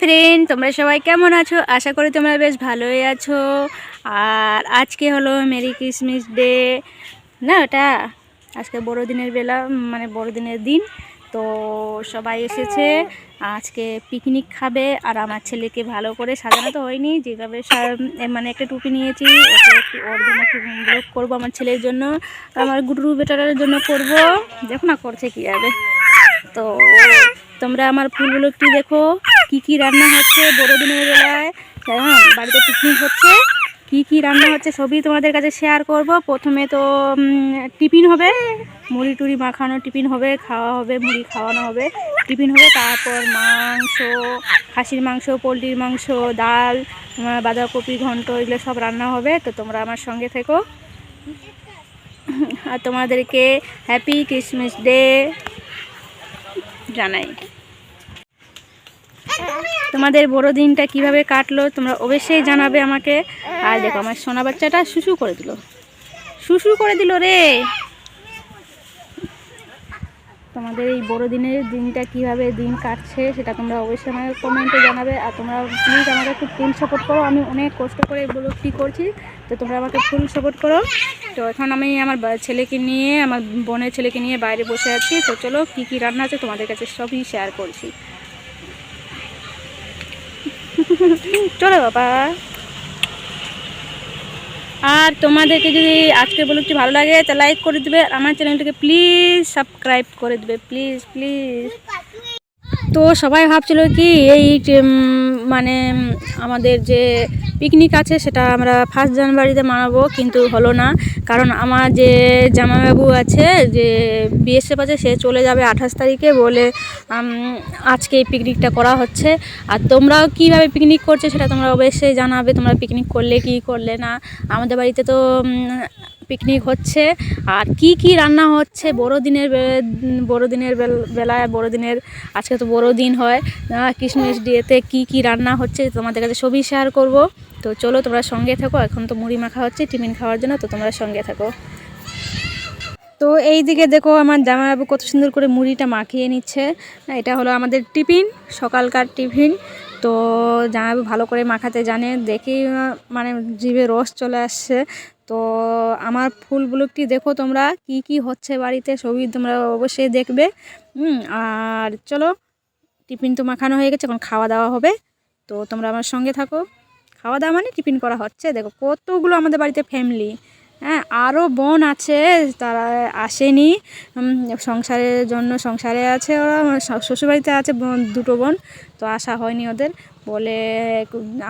Friend তোমরা সবাই কেমন আছো? আশা করি তোমরা বেশ ভালোই আছো। আর আজকে হলো মেরি ক্রিসমাস ডে। না, ওটা আজকে বড়দিনের বেলা মানে বড়দিনের দিন। তো সবাই এসেছে, আজকে পিকনিক খাবে। আর আমার ছেলেকে ভালো করে সাজানো তো হয়নি। যেভাবে মানে একটা টুপি নিয়েছি ওর জন্য ব্লগ করব আমার ছেলের জন্য। আমার গুডরু বেটারের জন্য করব। দেখো না করছে কী যাবে তো তোমরা আমার ফুলগুলো একটু দেখো। কি কি রান্না হচ্ছে বড়দিনের বেলায়? হ্যাঁ বাড়িতে পিকনিক হচ্ছে? কি কি রান্না হচ্ছে সবই তোমাদের কাছে শেয়ার করব। প্রথমে তো টিফিন হবে। মুড়ি টুড়ি মাখানো টিফিন হবে, খাওয়া হবে, মুড়ি খাওয়ানো হবে। টিফিন হবে, তারপর মাংস, খাসির মাংস, পোলট্রির মাংস, ডাল বাঁধাকপি, ঘন্ট, এগুলো সব রান্না হবে। তো তোমরা আমার সঙ্গে থেকো। আর তোমাদেরকে হ্যাপি ক্রিসমাস ডে জানাই। তোমাদের বড়দিনটা কীভাবে কাটলো, তোমরা অবশ্যই জানাবে আমাকে। আর দেখো, আমার সোনা বাচ্চাটা শুশু করে দিল। শুশু করে দিল রে। তোমাদের এই বড়দিনের দিনটা কীভাবে দিন কাটছে, সেটা তোমরা অবশ্যই আমাকে কমেন্টে জানাবে। আর তোমরা প্লিজ আমাকে একটু ফুল সাপোর্ট করো। আমি অনেক কষ্ট করে ব্লগটি করছি, তো তোমরা আমাকে ফুল সাপোর্ট করো। তো এখন আমি আমার ছেলেকে নিয়ে, আমার বোনের ছেলেকে নিয়ে বাইরে বসে আছি। তো চলো, কী কী রান্না আছে তোমাদের কাছে সবই শেয়ার করছি। চলো বাবা। আর তোমাদেরকে যদি আজকের ব্লগটি ভালো লাগে তা লাইক করে দেবে। আর আমার চ্যানেলটিকে প্লিজ সাবস্ক্রাইব করে দেবে। প্লিজ প্লিজ তো সবাই ভাবছিল কি এই মানে আমাদের যে পিকনিক আছে সেটা আমরা ফার্স্ট জানুয়ারিতে মানাবো, কিন্তু হলো না। কারণ আমার যে জামাইবাবু আছে, যে বিএসএফ আছে, সে চলে যাবে আঠাশ তারিখে বলে আজকে এই পিকনিকটা করা হচ্ছে। আর তোমরাও কীভাবে পিকনিক করছ সেটা তোমরা অবশ্যই জানাবে, তোমরা পিকনিক করলে কি করলে না। আমাদের বাড়িতে তো পিকনিক হচ্ছে। আর কি কি রান্না হচ্ছে? বড়দিনের বড়দিনের বেল- বেলায়, বড়দিনের আজকে তো বড়দিন হয়। ক্রিসমাস ডেতে কি কি রান্না হচ্ছে তোমাদের কাছে সবই শেয়ার করব। তো চলো তোমরা সঙ্গে থাকো। এখন তো মুড়ি মাখা হচ্ছে, টিফিন খাওয়ার জন্য, তো তোমরা সঙ্গে থাকো। তো এই দিকে দেখো আমার জামাইবাবু কত সুন্দর করে মুড়িটা মাখিয়ে নিচ্ছে। এটা হলো আমাদের টিফিন, সকালকার টিফিন। তো জামাইবাবু ভালো করে মাখাতে জানে, দেখেই মানে জিভে রস চলে আসছে। তো আমার ফুল ব্লগটি দেখো তোমরা কি কি হচ্ছে বাড়িতে সবই তোমরা অবশ্যই দেখবে। আর চলো, টিফিন তো মাখানো হয়ে গেছে, এখন খাওয়া দাওয়া হবে। তো তোমরা আমার সঙ্গে থাকো। খাওয়া দাওয়া মানে টিফিন করা হচ্ছে। দেখো, কতগুলো আমাদের বাড়িতে ফ্যামিলি হ্যাঁ আরও বোন আছে, তারা আসেনি। সংসারের জন্য সংসারে আছে ওরা, শ্বশুরবাড়িতে আছে বোন, দুটো বোন, তো আসা হয়নি ওদের। বলে,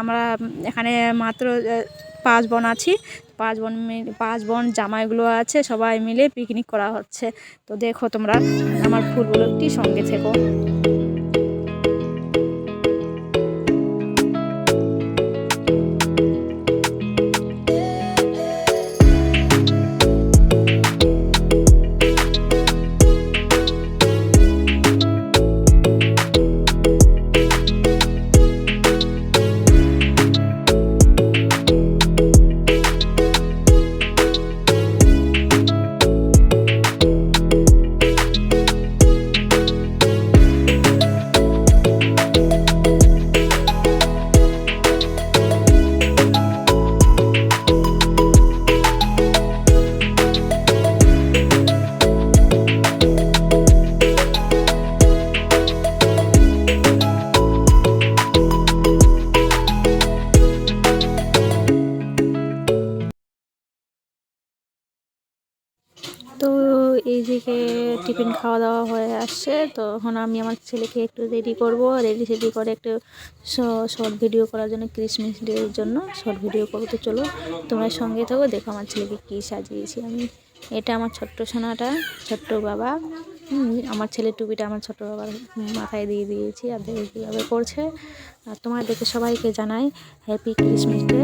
আমরা এখানে মাত্র পাঁচ বোন আছি। পাঁচ বোন পাঁচ বোন জামাইগুলো আছে, সবাই মিলে পিকনিক করা হচ্ছে। তো দেখো তোমরা আমার ফুলগুলো একটি সঙ্গে থেকো। টিফিন খাওয়া দাওয়া হয়ে আসছে তো এখন আমি আমার ছেলেকে একটু রেডি করব রেডি সেডি করে একটু শর্ট ভিডিও করার জন্য ক্রিসমাস ডের জন্য শর্ট ভিডিও করব। তো চলো তোমরা সঙ্গে থাকো দেখো আমার ছেলেকে কী সাজিয়েছি আমি। এটা আমার ছোট্ট সোনাটা ছোট্ট বাবা। আমার ছেলের টুপিটা আমার ছোট বাবার মাথায় দিয়ে দিয়েছি আর দেখে কীভাবে করছে। আর তোমার দেখে সবাইকে জানাই হ্যাপি ক্রিসমাস ডে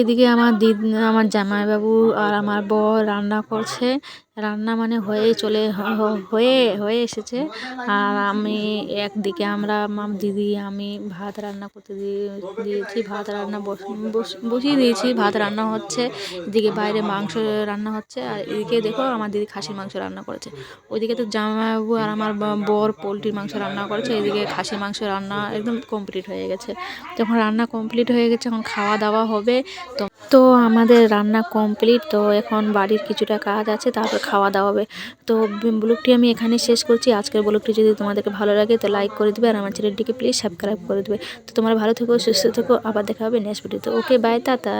এদিকে আমার দিদি আমার জামাইবাবু আর আমার বর রান্না করছে। রান্না মানে হয়ে চলে হয়ে হয়ে এসেছে। আর আমি একদিকে আমরা মাম দিদি, আমি ভাত রান্না করতে দিয়ে, দিয়েছি, ভাত রান্না বস- বস- বসিয়ে দিয়েছি, ভাত রান্না হচ্ছে। এদিকে বাইরে মাংস রান্না হচ্ছে, আর এদিকে দেখো আমার দিদি খাসির মাংস রান্না করেছে। ওইদিকে তো জামাইবাবু আর আমার বর পোলট্রির মাংস রান্না করেছে, এদিকে খাসির মাংস রান্না একদম কমপ্লিট হয়ে গেছে। যখন রান্না কমপ্লিট হয়ে গেছে, এখন খাওয়া দাওয়া হবে, তো তো আমাদের রান্না কমপ্লিট, তো এখন বাড়ির কিছুটা কাজ আছে, তারপর খাওয়া দাওয়া হবে। তো ব্লগটি আমি এখানে শেষ করছি। আজকের ব্লগটি যদি তোমাদেরকে ভালো লাগে, তো লাইক করে দেবে, আর আমার চ্যানেলটিকে প্লিজ সাবস্ক্রাইব করে দেবে। তো তোমরা ভালো থেকো, সুস্থ থেকো, আবার দেখা হবে নেক্সট ভিডিওতে ওকে বাই টাটা।